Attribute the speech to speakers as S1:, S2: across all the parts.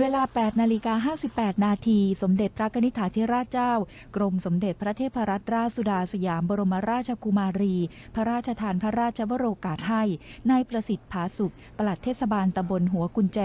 S1: เวลา 8 นาฬิกา 58 นาที สมเด็จพระนิธิถาธิราชเจ้า กรมสมเด็จพระเทพรัตนราชสุดาสยามบรมราชกุมารี พระราชทานพระราชวโรกาสให้ นายประสิทธิ์ผาสุข ปลัดเทศบาลตำบลหัวกุญแจ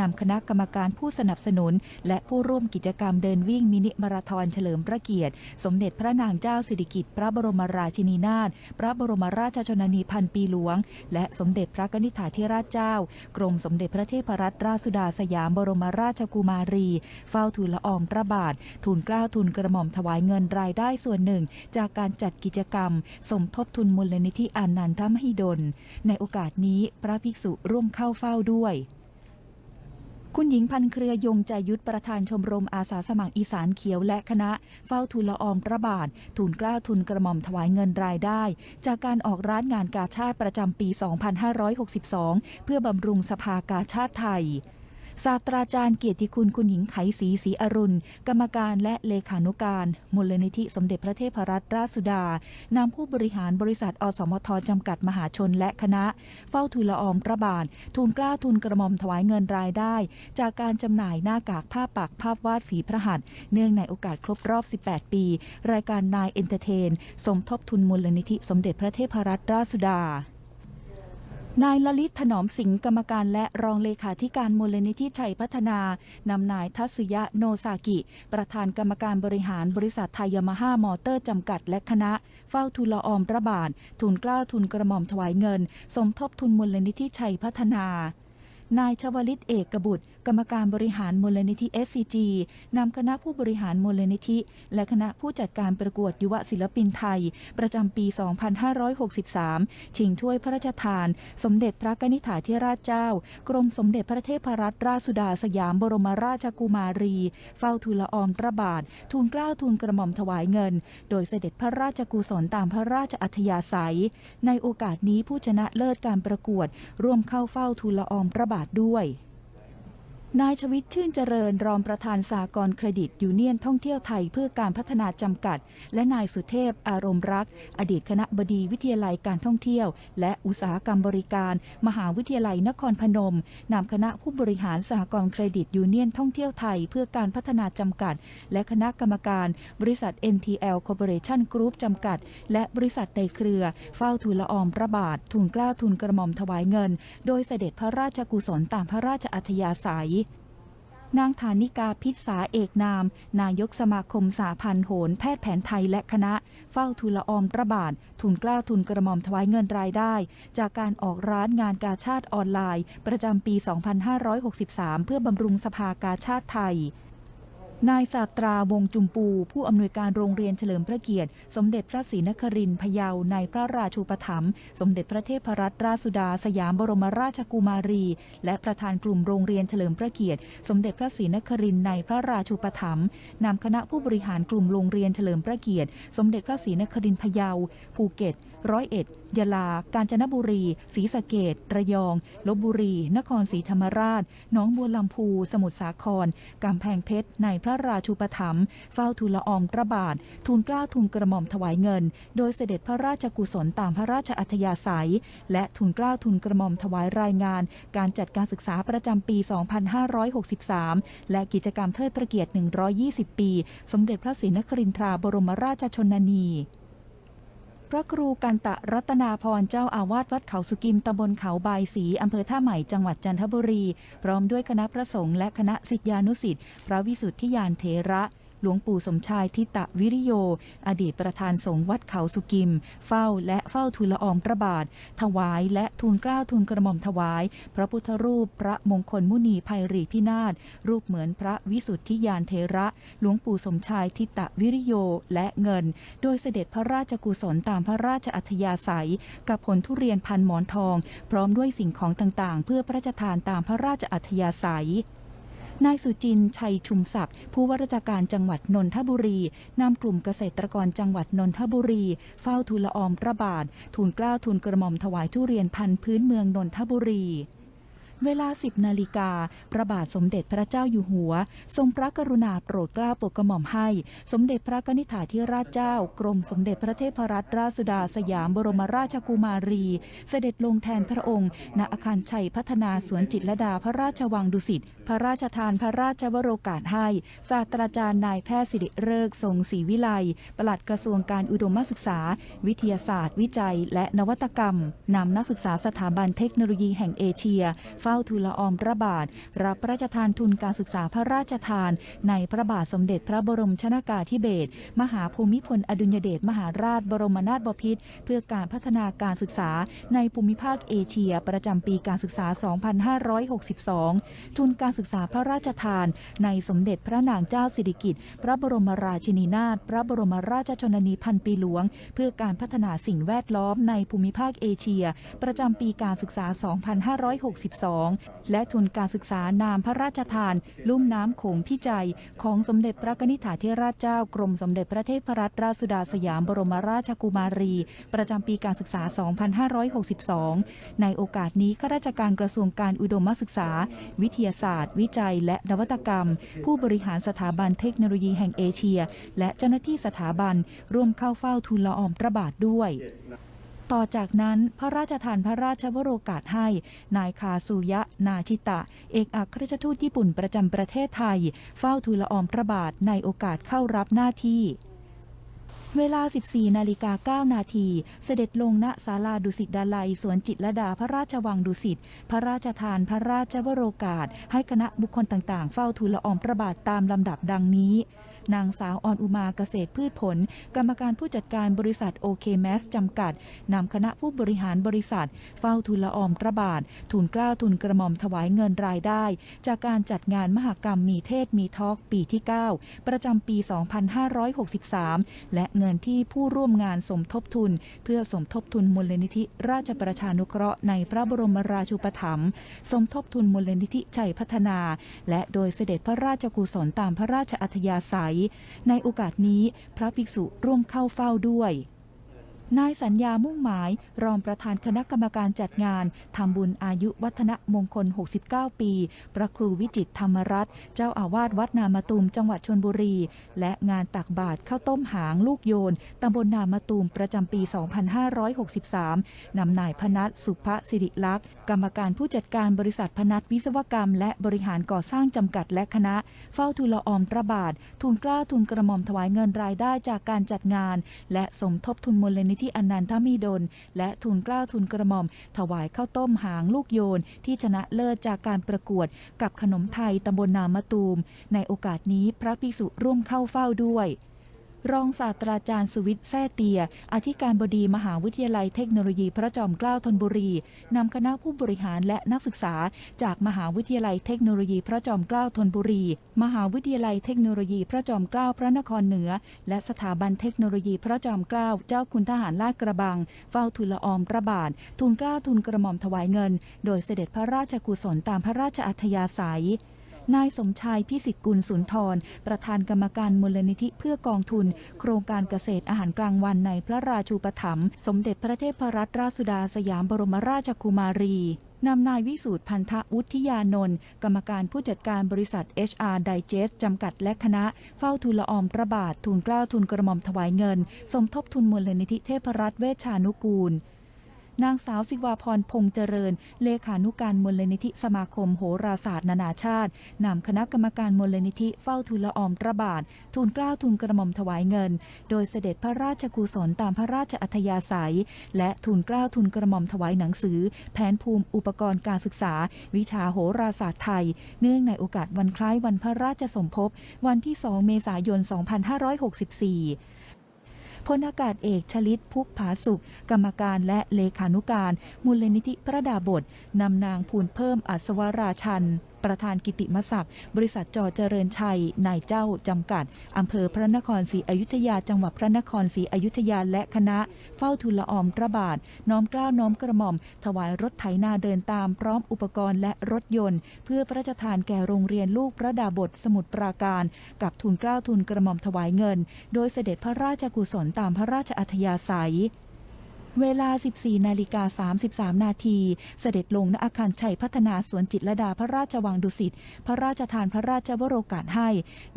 S1: นำคณะกรรมการผู้สนับสนุน และผู้ร่วมกิจกรรมเดินวิ่งมินิมาราธอนเฉลิมพระเกียรติ สมเด็จพระนางเจ้าสิริกิติ์พระบรมราชินีนาถ พระบรมราชชนนีพันปีหลวง และสมเด็จพระนิธิถาธิราชเจ้า กรมสมเด็จพระเทพรัตนราชสุดาสยามบรมราชกุมารี เฝ้าทูลละอองพระบาท ทูลกล้าทูลกระหม่อมถวายเงินรายได้ส่วนหนึ่ง จากการจัดกิจกรรม สมทบทุนมูลนิธิอานันทมหิดล ในโอกาสนี้พระภิกษุร่วมเข้าเฝ้าด้วยคุณหญิงพันเครือยงใจยุทธประธานชมรมอาสาสมัครอีสานเขียวและคณะ เฝ้าทูลละอองพระบาท ทูลกล้าทูลกระหม่อมถวายเงินรายได้ จากการออกร้านงานกาชาติประจำปี 2562 เพื่อบำรุงสภากาชาติไทย ศาสตราจารย์เกียรติคุณคุณหญิงไขศรีศรีอรุณ กรรมการและเลขานุการมูลนิธิสมเด็จพระเทพรัตนราชสุดานำผู้บริหารบริษัท อสมทจำกัดมหาชนและคณะ เฝ้าทูลละอองพระบาททูลกล้าทูลกระหม่อมถวายเงินรายได้ จากการจำหน่ายหน้ากากผ้าปักภาพวาดฝีพระหัตถ์เนื่องในโอกาสครบรอบ 18 ปี รายการนายเอนเตอร์เทน สมทบทุนมูลนิธิสมเด็จพระเทพรัตนราชสุดา นายลลิตถนอมสิงห์กรรมการและรองเลขาธิการมูลนิธิชัยพัฒนานำนายทัศยะโนซากิ ประธานกรรมการบริหารบริษัทไทยยามาฮ่ามอเตอร์จำกัดและคณะ เฝ้าทูลออมพระบาท ทุนกล้าทุนกระหม่อมถวายเงิน สมทบทุนมูลนิธิชัยพัฒนา นายชวลิตเอกบุตร กรรมการบริหารมูลนิธิ SCG นำคณะผู้บริหารมูลนิธิ และคณะผู้จัดการประกวดยุวศิลปินไทย ประจำปี 2563 ชิงถ้วยพระราชทาน สมเด็จพระนิธิถาธิราชเจ้า กรมสมเด็จพระเทพรัตนราชสุดาสยามบรมราชกุมารี เฝ้าทูลอองระบาททูลเกล้าทูลกระหม่อมถวายเงิน โดยเสด็จพระราชกุศลตามพระราชอัธยาศัย ในโอกาสนี้ผู้ชนะเลิศการประกวด ร่วมเข้าเฝ้าทูลอองระบาดทด้วย นายชวิตชื่นเจริญรองประธานสากลเครดิตยูเนียนท่องเที่ยวไทยเพื่อการพัฒนาจำกัด และนายสุเทพอารมณ์รัก อดีตคณะบดีวิทยาลัยการท่องเที่ยว และอุตสาหกรรมบริการ มหาวิทยาลัยนครพนมนำคณะผู้บริหารสหกรเครดิตยูเนียนท่องเที่ยวไทยเพื่อการพัฒนาจำกัด และคณะกรรมการ บริษัท NTL Corporation Group จำกัด และบริษัทในเครือ เฝ้าทูลละอองพระบาททูลเกล้าทูลกระหม่อมถวายเงิน โดยเสด็จพระราชกุศลตามพระราชอัธยาศัย นางฐานิกาพิษาเอกนาม นายกสมาคมสาพันธ์โหนแพทย์แผนไทยและคณะ เฝ้าทูลละอองพระบาททุนกล้าทุนกระหม่อมถวายเงินรายได้ จากการออกร้านงานกาชาติออนไลน์ ประจำปี 2563 เพื่อบำรุงสภากาชาติไทย นายศาสตราวงจุมปู ผู้อำนวยการโรงเรียนเฉลิมพระเกียรติ สมเด็จพระศรีนครินทร์พะเยาในพระราชูปถัมภ์สมเด็จพระเทพรัตนราชสุดา สยามบรมราชกุมารี และประธานกลุ่มโรงเรียนเฉลิมพระเกียรติ สมเด็จพระศรีนครินทร์ในพระราชูปถัมภ์นำคณะผู้บริหารกลุ่มโรงเรียนเฉลิมพระเกียรติ สมเด็จพระศรีนครินทร์พะเยาภูเก็ตร้อยเอ็ด ยะลา กาญจนบุรี ศรีสะเกดระยอง ลบบุรี นครศรีธรรมราช หนองบัวลำพู สมุทรสาคร กำแพงเพชร ในพระราชูปถัมภ์ เฝ้าทูลละอองพระบาท ทูลกล้าทูลกระหม่อมถวายเงิน โดยเสด็จพระราชกุศลตามพระราชอัธยาศัย และทูลกล้าทูลกระหม่อมถวายรายงาน การจัดการศึกษาประจำปี 2563 และกิจกรรมเทิดพระเกียรติ 120 ปี สมเด็จพระศรีนครินทราบรมราชชนนี พระครูกันตะรัตนาพรเจ้าอาวาสวัดเขาสุกิมตำบลเขาบายสีอำเภอท่าใหม่จังหวัดจันทบุรี พร้อมด้วยคณะพระสงฆ์และคณะศิษยานุสิ์พระวิสุทธิยานเทระ หลวงปู่สมชายทิตะวิริโย อดีตประธานสงฆ์วัดเขาสุกิม เฝ้าและเฝ้าทูลละอองพระบาท ถวายและทูลเกล้าทูลกระหม่อมถวาย พระพุทธรูปพระมงคลมุนีภัยรีพินาศรูปเหมือนพระวิสุทธิยานเทระ หลวงปู่สมชายทิตะวิริโยและเงิน โดยเสด็จพระราชกุศลตามพระราชอัธยาศัย กับผลทุเรียนพันหมอนทอง พร้อมด้วยสิ่งของต่างๆ เพื่อพระราชทานตามพระราชอัธยาศัย นายสุจินชัยชุมศักดิ์ผู้ว่าราชการจังหวัดนนทบุรีนำกลุ่มเกษตรกรจังหวัดนนทบุรี เฝ้าทูลละอองพระบาททูลกล้าทูลกระหม่อมถวายทุเรียนพันธุ์พื้นเมืองนนทบุรี เวลา 10 นาฬิกา พระบาทสมเด็จพระเจ้าอยู่หัว ทรงพระกรุณาโปรดเกล้าโปรดกระหม่อมให้ สมเด็จพระกนิษฐาธิราชเจ้า กรมสมเด็จพระเทพรัตนราชสุดาสยามบรมราชกุมารี เสด็จลงแทนพระองค์ ณอาคารชัยพัฒนาสวนจิตรดาพระราชวังดุสิตพระราชทานพระราชวโรกาสให้ ศาสตราจารย์นายแพทย์สิริเริกทรงศรีวิไลปลัดกระทรวงการอุดมศึกษา วิทยาศาสตร์ วิจัย และนวัตกรรมนำนักศึกษาสถาบันเทคโนโลยีแห่งเอเชียเฝ้าทูลละอองพระบาท รับพระราชทานทุนการศึกษาพระราชทาน ในพระบาทสมเด็จพระบรมชนากาธิเบศรมหาภูมิพลอดุลยเดชมหาราชบรมนาถบพิตรเพื่อการพัฒนาการศึกษาในภูมิภาคเอเชีย ประจำปีการศึกษา 2562 ทุนการศึกษาพระราชทาน ในสมเด็จพระนางเจ้าสิริกิติ์พระบรมราชินีนาถพระบรมราชชนนีพันปีหลวง เพื่อการพัฒนาสิ่งแวดล้อมในภูมิภาคเอเชีย ประจำปีการศึกษา 2562และทุนการศึกษานามพระราชทาน ลุ่มน้ำโขงพิจัย ของสมเด็จพระกนิษฐาธิราชเจ้ากรมสมเด็จพระเทพรัตนราชสุดาสยามบรมราชกุมารี ประจำปีการศึกษา 2562 ในโอกาสนี้ข้าราชการกระทรวงการอุดมศึกษา วิทยาศาสตร์ วิจัย และนวัตกรรม ผู้บริหารสถาบันเทคโนโลยีแห่งเอเชีย และเจ้าหน้าที่สถาบันร่วมเข้าเฝ้าทูลละอองพระบาทด้วย ต่อจากนั้นพระราชทานพระราชวโรกาสให้ นายคาซูยะ นาชิตะ เอกอัครราชทูตญี่ปุ่นประจำประเทศไทย เฝ้าทูลละอองพระบาทในโอกาสเข้ารับหน้าที่เวลา 14 นาฬิกา 9 นาที เสด็จลงณศาลาดุสิตดาลัย สวนจิตรดาพระราชวังดุสิต พระราชทานพระราชวโรกาส ให้คณะบุคคลต่างๆ เฝ้าทูลละอองพระบาทตามลำดับดังนี้ นางสาวออนอุมาเกษตรพืชผล กรรมการผู้จัดการบริษัทโอเคแมสจำกัดนำคณะผู้บริหารบริษัท เฝ้าทูลละอองพระบาททูลเกล้าทูลกระหม่อมถวายเงินรายได้ จากการจัดงานมหกรรมมีเทศมีทอกปีที่ 9 ประจำปี 2563 และเงินที่ผู้ร่วมงานสมทบทุน เพื่อสมทบทุนมูลนิธิราชประชานุเคราะห์ในพระบรมราชูปถัมภ์สมทบทุนมูลนิธิชัยพัฒนา และโดยเสด็จพระราชกุศลตามพระราชอัธยาศัยในโอกาสนี้พระภิกษุร่วมเข้าเฝ้าด้วย นายสัญญามุ่งหมาย รองประธานคณะกรรมการจัดงานทำบุญอายุวัฒนมงคล 69 ปี พระครูวิจิตธรรมรัตน์เจ้าอาวาสวัดนามตูมจังหวัดชนบุรี และงานตักบาตรข้าวต้มหางลูกโยนตำบลนามตูมประจำปี 2563 นำนายพนัทสุภสิริลักษ์กรรมการผู้จัดการบริษัทพนัทวิศวกรรม และบริหารก่อสร้างจำกัดและคณะ เฝ้าทูลอองพระบาท ทูลกล้าทูลกระหม่อมถวายเงินรายได้จากการจัดงาน และสมทบทุนมูลนิธิอนันทมิดล และทุนกล้าทุนกระหม่อม ถวายข้าวต้มหางลูกโยน ที่ชนะเลิศจากการประกวด กับขนมไทยตำบลนามะตูม ในโอกาสนี้พระภิกษุร่วมเข้าเฝ้าด้วย รองศาสตราจารย์สุวิทย์แซ่เตีย อธิการบดีมหาวิทยาลัยเทคโนโลยีพระจอมเกล้าธนบุรี นำคณะผู้บริหารและนักศึกษา จากมหาวิทยาลัยเทคโนโลยีพระจอมเกล้าธนบุรี มหาวิทยาลัยเทคโนโลยีพระจอมเกล้าพระนครเหนือ และสถาบันเทคโนโลยีพระจอมเกล้าเจ้าคุณทหารลาดกระบัง เฝ้าทูลลอองพระบาททูลเกล้าทูลกระหม่อมถวายเงิน โดยเสด็จพระราชกุศลตามพระราชอัธยาศัย นายสมชายพิสิทธิ์กุลสุนทร ประธานกรรมการมูลนิธิเพื่อกองทุน โครงการเกษตรอาหารกลางวันในพระราชูปถัมภ์สมเด็จพระเทพรัตนราชสุดาสยามบรมราชกุมารีนำนายวิสูตรพันธวุฒิยานนท์กรรมการผู้จัดการบริษัท HR Digest จำกัดและคณะ เฝ้าทูลละอองพระบาททูลเกล้าทูลกระหม่อมถวายเงิน สมทบทุนมูลนิธิเทพรัตน์เวชชานุกูล นางสาวสิวาพรพงษ์เจริญ เลขานุการมูลนิธิสมาคมโหราศาสตร์นานาชาตินำคณะกรรมการมูลนิธิเฝ้าทูลละอองระบาททูลเกล้าทูลกระหม่อมถวายเงิน โดยเสด็จพระราชกุศลตามพระราชอัธยาศัย และทูลเกล้าทูลกระหม่อมถวายหนังสือ แผนภูมิอุปกรณ์การศึกษา วิชาโหราศาสตร์ไทย เนื่องในโอกาสวันคล้ายวันพระราชสมภพวันที่ 2 เมษายน 2564 พลอากาศเอกชลิตพุกผาสุข กรรมการและเลขานุการ มูลนิธิพระดาบทนำนางภูนเพิ่มอัศวราชัน ประธานกิติมศักดิ์บริษัทจอเจริญชัย นายเจ้าจำกัดอำเภอพระนครศรีอยุธยาจังหวัดพระนครศรีอยุธยาและคณะ เฝ้าทูลละอองพระบาท น้อมเกล้าน้อมกระหม่อม ถวายรถไถนาเดินตามพร้อมอุปกรณ์และรถยนต์ เพื่อพระราชทานแก่โรงเรียนลูกพระดาบทสมุทรปราการ กับทุนเกล้าทุนกระหม่อมถวายเงิน โดยเสด็จพระราชกุศลตามพระราชอัธยาศัย เวลา 14 นาฬิกา 33 นาที เสด็จลงณอาคารชัยพัฒนาสวนจิตรดาพระราชวังดุสิต พระราชทานพระราชวโรกาสให้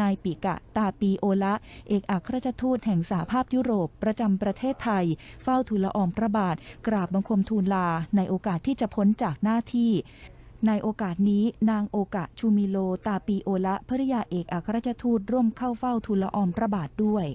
S1: นายปิกะตาปีโอละ เอกอัครราชทูตแห่งสหภาพยุโรป ประจำประเทศไทย เฝ้าทูลละอองพระบาท กราบบังคมทูลลา ในโอกาสที่จะพ้นจากหน้าที่ในโอกาสนี้นางโอกะชูมิโล ตาปีโอละภริยาเอกอัครราชทูตร่วมเข้าเฝ้าทูลละอองพระบาทด้วย